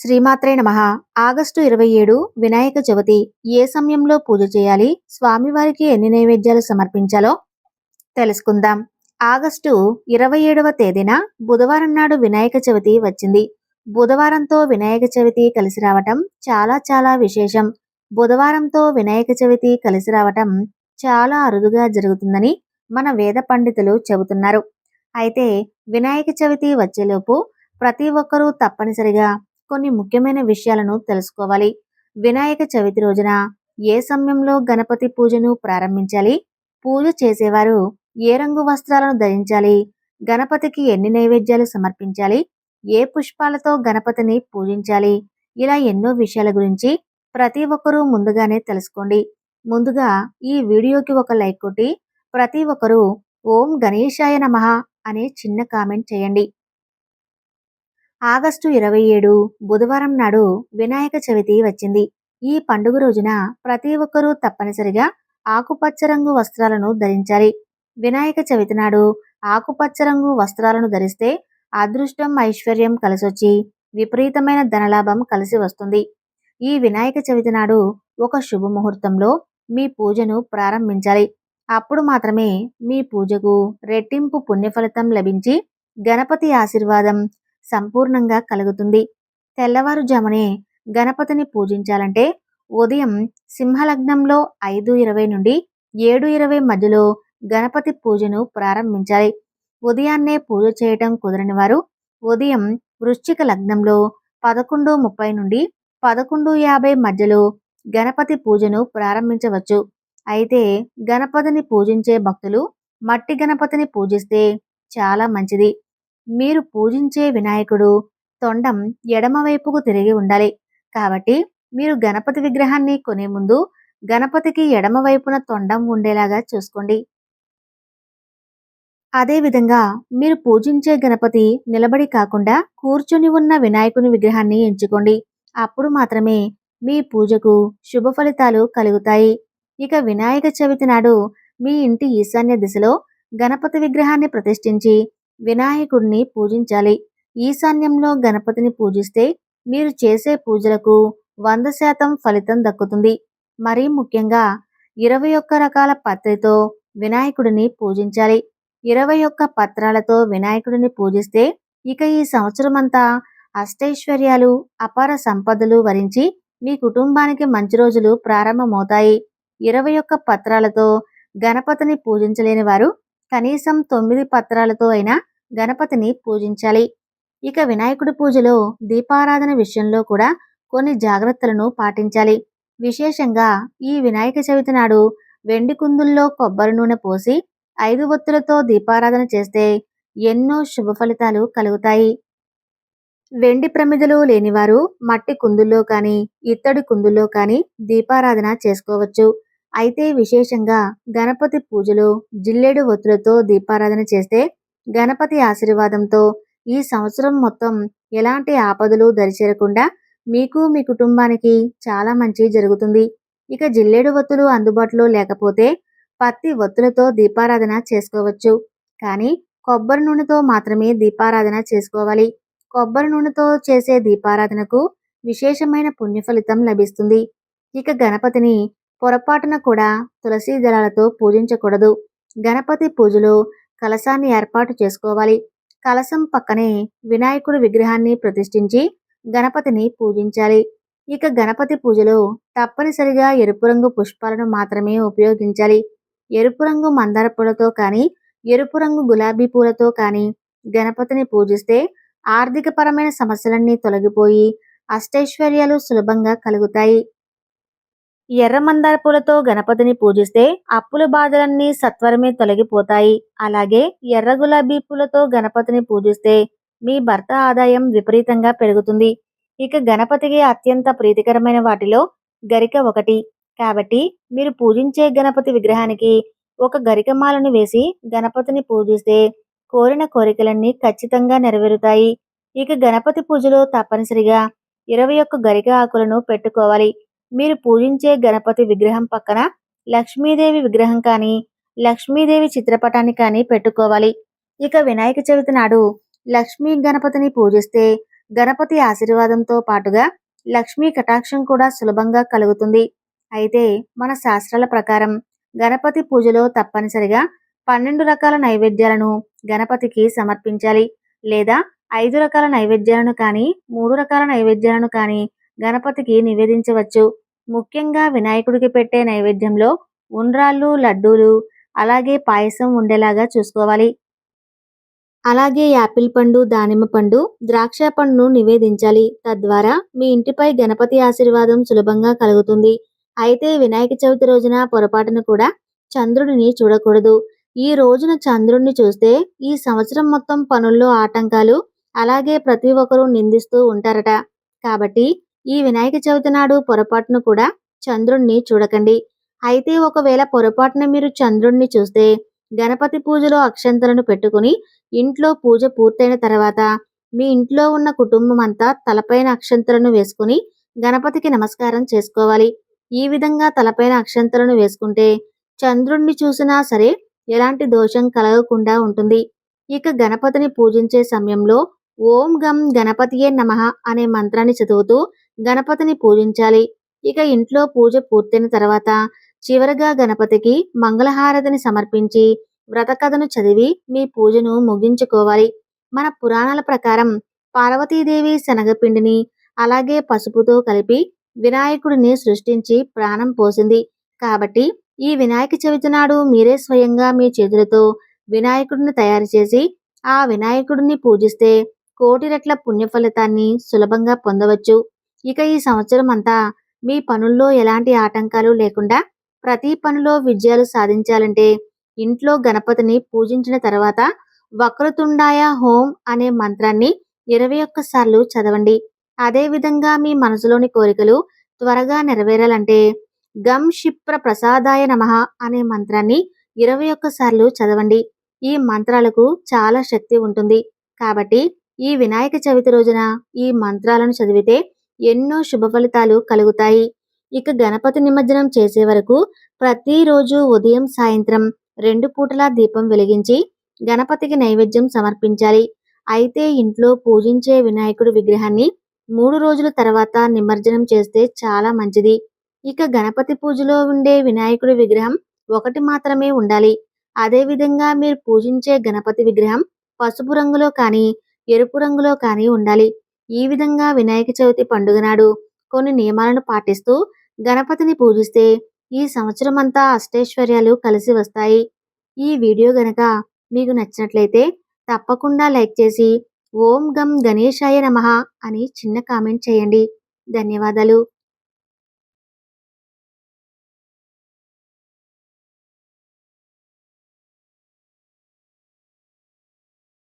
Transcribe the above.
శ్రీమాత్రే నమ. ఆగస్టు ఇరవై ఏడు వినాయక చవితి. ఏ సమయంలో పూజ చేయాలి? స్వామివారికి ఎన్ని నైవేద్యాలు సమర్పించాలో తెలుసుకుందాం. ఆగస్టు ఇరవై ఏడవ తేదీన బుధవారం నాడు వినాయక చవితి వచ్చింది. బుధవారంతో వినాయక చవితి కలిసి రావటం చాలా చాలా విశేషం. బుధవారంతో వినాయక చవితి కలిసి రావటం చాలా అరుదుగా జరుగుతుందని మన వేద పండితులు చెబుతున్నారు. అయితే వినాయక చవితి వచ్చేలోపు ప్రతి ఒక్కరూ తప్పనిసరిగా కొన్ని ముఖ్యమైన విషయాలను తెలుసుకోవాలి. వినాయక చవితి రోజున ఏ సమయంలో గణపతి పూజను ప్రారంభించాలి? పూజ చేసేవారు ఏ రంగు వస్త్రాలను ధరించాలి? గణపతికి ఎన్ని నైవేద్యాలు సమర్పించాలి? ఏ పుష్పాలతో గణపతిని పూజించాలి? ఇలా ఎన్నో విషయాల గురించి ప్రతి ఒక్కరూ ముందుగానే తెలుసుకోండి. ముందుగా ఈ వీడియోకి ఒక లైక్ కొట్టి ప్రతి ఒక్కరూ ఓం గణేశాయ నమ అనే చిన్న కామెంట్ చేయండి. ఆగస్టు ఇరవై ఏడు బుధవారం నాడు వినాయక చవితి వచ్చింది. ఈ పండుగ రోజున ప్రతి ఒక్కరూ తప్పనిసరిగా ఆకుపచ్చ రంగు వస్త్రాలను ధరించాలి. వినాయక చవితి నాడు ఆకుపచ్చ రంగు వస్త్రాలను ధరిస్తే అదృష్టం ఐశ్వర్యం కలిసొచ్చి విపరీతమైన ధనలాభం కలిసి వస్తుంది. ఈ వినాయక చవితి నాడు ఒక శుభముహూర్తంలో మీ పూజను ప్రారంభించాలి. అప్పుడు మాత్రమే మీ పూజకు రెట్టింపు పుణ్యఫలితం లభించి గణపతి ఆశీర్వాదం సంపూర్ణంగా కలుగుతుంది. తెల్లవారుజామునే గణపతిని పూజించాలంటే ఉదయం సింహలగ్నంలో ఐదు ఇరవై నుండి ఏడు ఇరవై మధ్యలో గణపతి పూజను ప్రారంభించాలి. ఉదయాన్నే పూజ చేయటం కుదరని వారు ఉదయం వృశ్చిక లగ్నంలో పదకొండు ముప్పై నుండి పదకొండు యాభై మధ్యలో గణపతి పూజను ప్రారంభించవచ్చు. అయితే గణపతిని పూజించే భక్తులు మట్టి గణపతిని పూజిస్తే చాలా మంచిది. మీరు పూజించే వినాయకుడు తొండం ఎడమవైపుకు తిరిగి ఉండాలి. కాబట్టి మీరు గణపతి విగ్రహాన్ని కొనే ముందు గణపతికి ఎడమవైపున తొండం ఉండేలాగా చూసుకోండి. అదేవిధంగా మీరు పూజించే గణపతి నిలబడి కాకుండా కూర్చుని ఉన్న వినాయకుని విగ్రహాన్ని ఎంచుకోండి. అప్పుడు మాత్రమే మీ పూజకు శుభ ఫలితాలు కలుగుతాయి. ఇక వినాయక చవితి నాడు మీ ఇంటి ఈశాన్య దిశలో గణపతి విగ్రహాన్ని ప్రతిష్ఠించి వినాయకుడిని పూజించాలి. ఈశాన్యంలో గణపతిని పూజిస్తే మీరు చేసే పూజలకు వంద శాతం ఫలితం దక్కుతుంది. మరీ ముఖ్యంగా ఇరవై ఒక్క రకాల పత్రితో వినాయకుడిని పూజించాలి. ఇరవై ఒక్క పత్రాలతో వినాయకుడిని పూజిస్తే ఇక ఈ సంవత్సరమంతా అష్టైశ్వర్యాలు అపార సంపదలు వరించి మీ కుటుంబానికి మంచి రోజులు ప్రారంభమవుతాయి. ఇరవై ఒక్క పత్రాలతో గణపతిని పూజించలేని వారు కనీసం తొమ్మిది పత్రాలతో అయినా గణపతిని పూజించాలి. ఇక వినాయకుడి పూజలో దీపారాధన విషయంలో కూడా కొన్ని జాగ్రత్తలను పాటించాలి. విశేషంగా ఈ వినాయక చవితి నాడు వెండి కుందుల్లో కొబ్బరి నూనె పోసి ఐదు ఒత్తులతో దీపారాధన చేస్తే ఎన్నో శుభ ఫలితాలు కలుగుతాయి. వెండి ప్రమిదలు లేనివారు మట్టి కుందుల్లో కానీ ఇత్తడి కుందుల్లో కానీ దీపారాధన చేసుకోవచ్చు. అయితే విశేషంగా గణపతి పూజలో జిల్లేడు ఒత్తులతో దీపారాధన చేస్తే గణపతి ఆశీర్వాదంతో ఈ సంవత్సరం మొత్తం ఎలాంటి ఆపదలు దరిచేరకుండా మీకు మీ కుటుంబానికి చాలా మంచి జరుగుతుంది. ఇక జిల్లేడు ఒత్తులు అందుబాటులో లేకపోతే పత్తి ఒత్తులతో దీపారాధన చేసుకోవచ్చు. కానీ కొబ్బరి నూనెతో మాత్రమే దీపారాధన చేసుకోవాలి. కొబ్బరి నూనెతో చేసే దీపారాధనకు విశేషమైన పుణ్య ఫలితం లభిస్తుంది. ఇక గణపతిని పొరపాటున కూడా తులసి దళాలతో పూజించకూడదు. గణపతి పూజలో కలశాన్ని ఏర్పాటు చేసుకోవాలి. కలశం పక్కనే వినాయకుడి విగ్రహాన్ని ప్రతిష్ఠించి గణపతిని పూజించాలి. ఇక గణపతి పూజలో తప్పనిసరిగా ఎరుపు రంగు పుష్పాలను మాత్రమే ఉపయోగించాలి. ఎరుపు రంగు మందార పూలతో కానీ ఎరుపు రంగు గులాబీ పూలతో కానీ గణపతిని పూజిస్తే ఆర్థికపరమైన సమస్యలన్నీ తొలగిపోయి అష్టైశ్వర్యాలు సులభంగా కలుగుతాయి. ఎర్ర మందార పూలతో గణపతిని పూజిస్తే అప్పుల బాధలన్నీ సత్వరమే తొలగిపోతాయి. అలాగే ఎర్ర గులాబీ పూలతో గణపతిని పూజిస్తే మీ భర్త ఆదాయం విపరీతంగా పెరుగుతుంది. ఇక గణపతికి అత్యంత ప్రీతికరమైన వాటిలో గరిక ఒకటి. కాబట్టి మీరు పూజించే గణపతి విగ్రహానికి ఒక గరికమాలను వేసి గణపతిని పూజిస్తే కోరిన కోరికలన్నీ ఖచ్చితంగా నెరవేరుతాయి. ఇక గణపతి పూజలో తప్పనిసరిగా ఇరవై ఒక్క గరిక ఆకులను పెట్టుకోవాలి. మీరు పూజించే గణపతి విగ్రహం పక్కన లక్ష్మీదేవి విగ్రహం కానీ లక్ష్మీదేవి చిత్రపటాన్ని కానీ పెట్టుకోవాలి. ఇక వినాయక చవితి నాడు లక్ష్మీ గణపతిని పూజిస్తే గణపతి ఆశీర్వాదంతో పాటుగా లక్ష్మీ కటాక్షం కూడా సులభంగా కలుగుతుంది. అయితే మన శాస్త్రాల ప్రకారం గణపతి పూజలో తప్పనిసరిగా పన్నెండు రకాల నైవేద్యాలను గణపతికి సమర్పించాలి. లేదా ఐదు రకాల నైవేద్యాలను కానీ మూడు రకాల నైవేద్యాలను కానీ గణపతికి నివేదించవచ్చు. ముఖ్యంగా వినాయకుడికి పెట్టే నైవేద్యంలో ఉండ్రాళ్ళు లడ్డూలు అలాగే పాయసం ఉండేలాగా చూసుకోవాలి. అలాగే యాపిల్ పండు దానిమ్మ పండు ద్రాక్ష పండును నివేదించాలి. తద్వారా మీ ఇంటిపై గణపతి ఆశీర్వాదం సులభంగా కలుగుతుంది. అయితే వినాయక చవితి రోజున పొరపాటును కూడా చంద్రుడిని చూడకూడదు. ఈ రోజున చంద్రుడిని చూస్తే ఈ సంవత్సరం మొత్తం పనుల్లో ఆటంకాలు అలాగే ప్రతి ఒక్కరూ నిందిస్తూ ఉంటారట. కాబట్టి ఈ వినాయక చవితి నాడు పొరపాటును కూడా చంద్రుణ్ణి చూడకండి. అయితే ఒకవేళ పొరపాటున మీరు చంద్రుణ్ణి చూస్తే గణపతి పూజలో అక్షంతలను పెట్టుకుని ఇంట్లో పూజ పూర్తయిన తర్వాత మీ ఇంట్లో ఉన్న కుటుంబం అంతా తలపైన అక్షంతలను వేసుకుని గణపతికి నమస్కారం చేసుకోవాలి. ఈ విధంగా తలపైన అక్షంతలను వేసుకుంటే చంద్రుణ్ణి చూసినా సరే ఎలాంటి దోషం కలగకుండా ఉంటుంది. ఇక గణపతిని పూజించే సమయంలో ఓం గం గణపతియే నమః అనే మంత్రాన్ని చదువుతూ గణపతిని పూజించాలి. ఇక ఇంట్లో పూజ పూర్తయిన తర్వాత చివరగా గణపతికి మంగళహారతిని సమర్పించి వ్రతకథను చదివి మీ పూజను ముగించుకోవాలి. మన పురాణాల ప్రకారం పార్వతీదేవి శనగపిండిని అలాగే పసుపుతో కలిపి వినాయకుడిని సృష్టించి ప్రాణం పోసింది. కాబట్టి ఈ వినాయక చవితి నాడు మీరే స్వయంగా మీ చేతులతో వినాయకుడిని తయారు చేసి ఆ వినాయకుడిని పూజిస్తే కోటి రెట్ల పుణ్య ఫలితాన్ని సులభంగా పొందవచ్చు. ఇక ఈ సంవత్సరం అంతా మీ పనుల్లో ఎలాంటి ఆటంకాలు లేకుండా ప్రతి పనిలో విజయాలు సాధించాలంటే ఇంట్లో గణపతిని పూజించిన తర్వాత వక్రతుండాయ హోం అనే మంత్రాన్ని ఇరవై ఒక్కసార్లు చదవండి. అదేవిధంగా మీ మనసులోని కోరికలు త్వరగా నెరవేరాలంటే గమ్ క్షిప్ర ప్రసాదాయ నమః అనే మంత్రాన్ని ఇరవై ఒక్కసార్లు చదవండి. ఈ మంత్రాలకు చాలా శక్తి ఉంటుంది. కాబట్టి ఈ వినాయక చవితి రోజున ఈ మంత్రాలను చదివితే ఎన్నో శుభ ఫలితాలు కలుగుతాయి. ఇక గణపతి నిమజ్జనం చేసే వరకు ప్రతిరోజు ఉదయం సాయంత్రం రెండు పూటలా దీపం వెలిగించి గణపతికి నైవేద్యం సమర్పించాలి. అయితే ఇంట్లో పూజించే వినాయకుడి విగ్రహాన్ని మూడు రోజుల తర్వాత నిమజ్జనం చేస్తే చాలా మంచిది. ఇక గణపతి పూజలో ఉండే వినాయకుడి విగ్రహం ఒకటి మాత్రమే ఉండాలి. అదే విధంగా మీరు పూజించే గణపతి విగ్రహం పసుపు రంగులో కానీ ఎరుపు రంగులో కానీ ఉండాలి. ఈ విధంగా వినాయక చవితి పండుగ నాడు కొన్ని నియమాలను పాటిస్తూ గణపతిని పూజిస్తే ఈ సంవత్సరం అంతా అష్టైశ్వర్యాలు కలిసి వస్తాయి. ఈ వీడియో గనక మీకు నచ్చినట్లయితే తప్పకుండా లైక్ చేసి ఓం గం గణేశాయ నమ అని చిన్న కామెంట్ చేయండి. ధన్యవాదాలు.